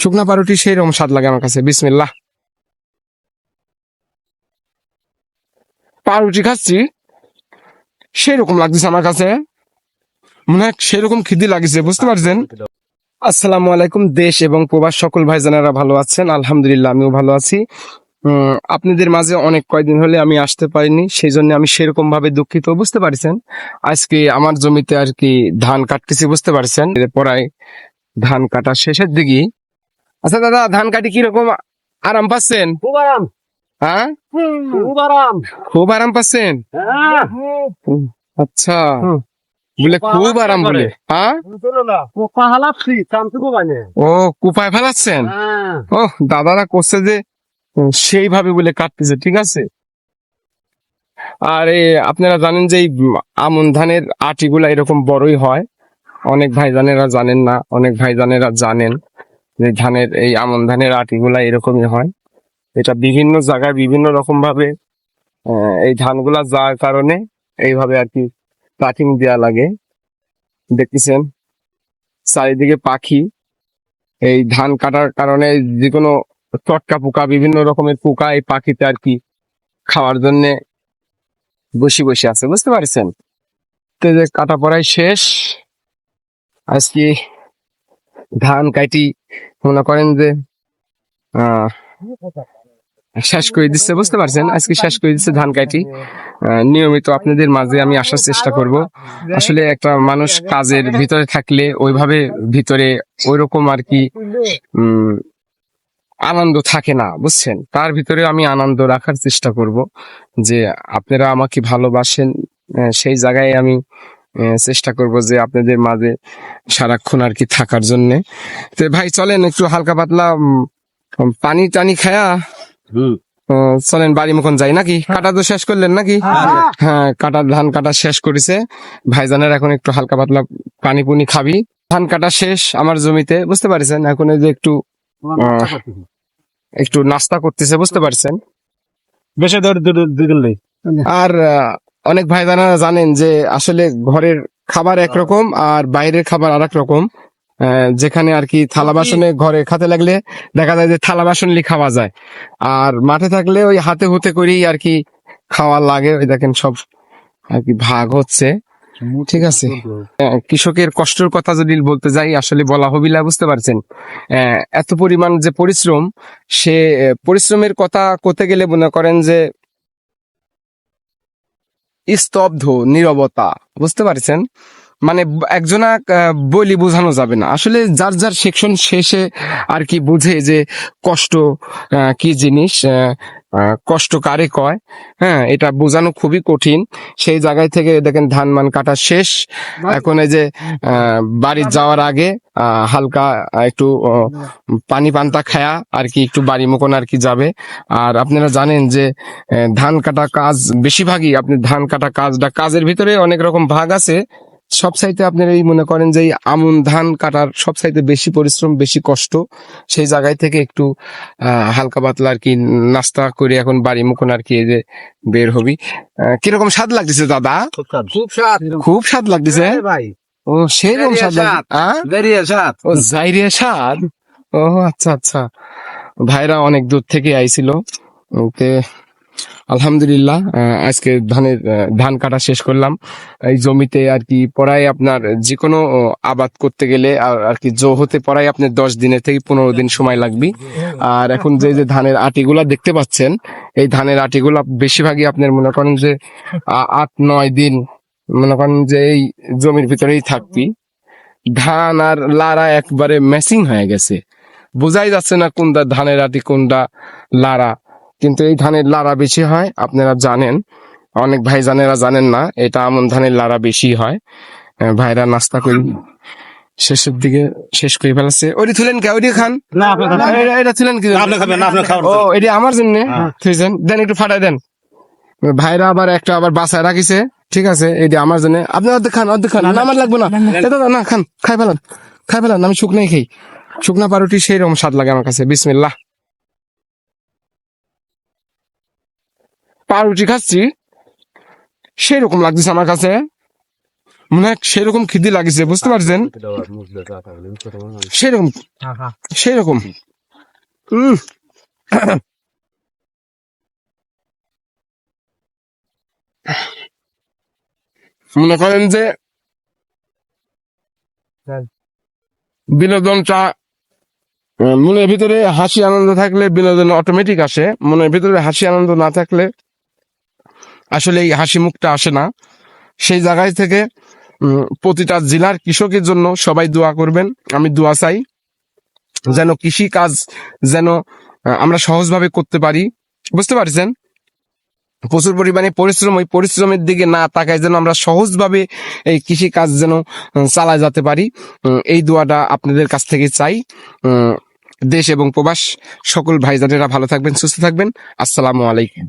শুকনা পাউরুটি সেই রকম স্বাদ লাগে আমার কাছে, বিসমিল্লাহ। পাউরুটি খাচ্ছি সেই রকম লাগতেছে আমার কাছে। মনে হয় সেরকম খিদি লাগছে, বুঝতে পারছেন? আসসালামু আলাইকুম, দেশ এবং প্রবাস সকল ভাইজানেরা ভালো আছেন, আলহামদুলিল্লাহ আমিও ভালো আছি। আপনাদের মাঝে অনেক কয়দিন হলে আমি আসতে পারিনি সেই জন্য আমি সেরকম ভাবে দুঃখিত, বুঝতে পারছেন? আজকে আমার জমিতে আর কি ধান কাটতেছি, বুঝতে পারছেন? পড়ায় ধান কাটা শেষের দিকে আচ্ছা দাদা ধান কাটি কীরকম? আরাম পাচ্ছেন? খুব আরাম। হ্যাঁ? খুব আরাম। খুব আরাম পাচ্ছেন? হ্যাঁ। আচ্ছা। বলে খুব আরাম বলে। হ্যাঁ? ও কুপায় ফেলাচ্ছেন? হ্যাঁ। ও দাদারা করছে যে সেইভাবে বলে কাটতেছে ঠিক আছে? আর আপনারা জানেন যে এই আমন ধানের আটিগুলা এরকম বড়ই হয়। অনেক ভাইজানেরা জানেন না অনেক ভাইজানেরা জানেন। যে ধানের এই আমন ধানের আটিগুলা এরকমই হয়। এটা বিভিন্ন জায়গায় বিভিন্ন রকম ভাবে এই ধানগুলা যাওয়ার কারণে এইভাবে আর কি কাটিং দেওয়া লাগে। দেখতেছেন, চারিদিকে পাখি, এই ধান কাটার কারণে যে কোনো চটকা পোকা, বিভিন্ন রকমের পোকা এই পাখিতে আর কি খাওয়ার জন্য বসে বসে আছে, বুঝতে পারছেন? তো যে কাটা পড়াই শেষ। আজকে ধান কাটি মনে করেন যে শেষ করে দিচ্ছে বুঝতে পারছেন? আজকে শেষ করে দিচ্ছে ধান কাটি। নিয়মিত আপনাদের মাঝে আমি আসার চেষ্টা করব। আসলে একটা মানুষ কাজের ভিতরে থাকলে ওইভাবে ভিতরে ওইরকম আর কি আনন্দ থাকে না, বুঝছেন? তার ভিতরে আমি আনন্দ রাখার চেষ্টা করব যে, আপনারা আমাকে ভালোবাসেন সেই জায়গায় আমি চেষ্টা করব যে আপনাদের মাঝে সারাক্ষণ আর কি থাকার জন্য। তো ভাই চলেন একটু হালকা পাতলা পানি টানি খায়া হুম। চলেন বাড়ি মখন যাই নাকি? কাটা তো শেষ করলেন নাকি? হ্যাঁ কাটা ধান কাটা শেষ করেছে। ভাইজানের এখন একটু হালকা পাতলা পানি পুনি খাবি। ধান কাটা শেষ আমার জমিতে বুঝতে পারছেন? এখন এই যে একটু একটু নাস্তা করতেছে বুঝতে পারছেন? বেশি ধরে দিগলি আর অনেক ভাই জানারা জানেন যে আসলে ঘরের খাবার একরকম আর বাইরের খাবার আর রকম যেখানে আর কি থালা বাসনে ঘরে খাতে লাগলে দেখা যায় যে থালা বাসনলি খাওয়া যায়। আর মাঠে থাকলে ওই হাতে হুতে করেই আর কি খাওয়া লাগে। ওই দেখেন সব আর কি ভাগ হচ্ছে। ঠিক আছে। কৃষকের কষ্টের কথা যদি বলতে যাই আসলে বলা হবিলা বুঝতে পারছেন? আহ, এত পরিমাণ যে পরিশ্রম সে পরিশ্রমের কথা করতে গেলে মনে করেন যে স্তব্ধ নিরবতা বুঝতে পারছেন? মানে একজনা বলি বোঝানো যাবে না। আসলে যার যার সেকশন শেষে আর কি বুঝে যে কষ্ট কি জিনিস কষ্ট কারে কয় হ্যাঁ এটা বোঝানো খুবই কঠিন। সেই জায়গায় থেকে দেখেন ধান মান কাটা শেষ। এখন এই যে আহ, বাড়ি যাওয়ার আগে আহ, হালকা একটু পানি পান্তা খায়া আর কি একটু বাড়ি মকন আর কি যাবে। আর আপনারা জানেন যে ধান কাটা কাজ বেশিরভাগই আপনি ধান কাটা কাজটা কাজের ভিতরে অনেক রকম ভাগ আছে। সব সাইতে আপনারা এই মনে করেন যে আমন ধান কাটার সব সাইতে বেশি পরিশ্রম বেশি কষ্ট। সেই জায়গায় থেকে একটু হালকা পাতলা আর কি নাস্তা করে এখন বাড়ি মুখন আর কি এই যে বের হবি। কীরকম স্বাদ লাগতেছে দাদা? খুব স্বাদ। খুব স্বাদ। লাগতেছে? ভাই। ও সেরকম স্বাদ স্বাদ। ও জাইরিয়া স্বাদ? ও আচ্ছা আচ্ছা। ভাইরা অনেক দূর থেকে আইছিল। ওকে। আলহামদুলিল্লাহ আজকে ধানের ধান কাটা শেষ করলাম। এই জমিতে আর কি পড়ায় আপনার যে কোনো আবাদ করতে গেলে আর কি জো হতে পড়ায় আপনার দশ দিনের থেকে পনেরো দিন সময় লাগবে। আর এখন যে যে ধানের আটিগুলা দেখতে পাচ্ছেন, এই ধানের আটিগুলা বেশিরভাগই আপনার মনে করেন যে আট, নয় দিন মনে করেন যে এই জমির ভিতরেই থাকবি। ধান আর লারা একবারে ম্যাচিং হয়ে গেছে। বোঝাই যাচ্ছে না কোনটা ধানের আটি, কোনটা লারা। কিন্তু এই ধানের লাড়া বেশি হয় আপনারা জানেন। অনেক ভাই জানেরা জানেন না এটা আমন ধানের লারা বেশি হয়। ভাইরা নাস্তা করি শেষের দিকে শেষ করে ফেলাচ্ছে ওইটি তুলেন কে? ওইটি খান? এটা- তুলেন কি ও এটি আমার জন্য হ্যাঁ। থুইছেন। দেন একটু ফাটাই দেন। ভাইরা আবার একটা আবার বাসায় রাখিছে ঠিক আছে? এটি আমার জন্য। আপনি অর্ধেক খান অর্ধেক খান। আমার লাগবে না। এটা না খান খাই ফেলান। খাই ফেলান আমি শুকনাই খাই। শুকনা পাউরুটি সেই রকম স্বাদ লাগে আমার কাছে। বিসমিল্লাহ। পাউরুটি খাচ্ছি সেই রকম লাগতেছে আমার কাছে। মানে সেরকম খিদি লাগিছে বুঝতে পারছেন? সেরকম সেরকম। মনে করেন যে বিনোদনটা আহ, মনের ভিতরে হাসি আনন্দ থাকলে বিনোদন অটোমেটিক আসে মনের ভিতরে হাসি আনন্দ না থাকলে আসলে এই হাসি মুখটা আসে না। সেই জায়গায় থেকে প্রতিটা জেলার কৃষকের জন্য সবাই দোয়া করবেন। আমি দোয়া চাই যেন কৃষি কাজ যেন আমরা সহজভাবে করতে পারি। বুঝতে পারছেন? প্রচুর পরিমাণে পরিশ্রম, ওই পরিশ্রমের দিকে না তাকায় যেন আমরা সহজভাবে এই কৃষি কাজ যেন চালায় যেতে পারি। এই দোয়াটা আপনাদের কাছ থেকে চাই। দেশ এবং প্রবাস সকল ভাইজানেরা ভালো থাকবেন, সুস্থ থাকবেন। আসসালামু আলাইকুম।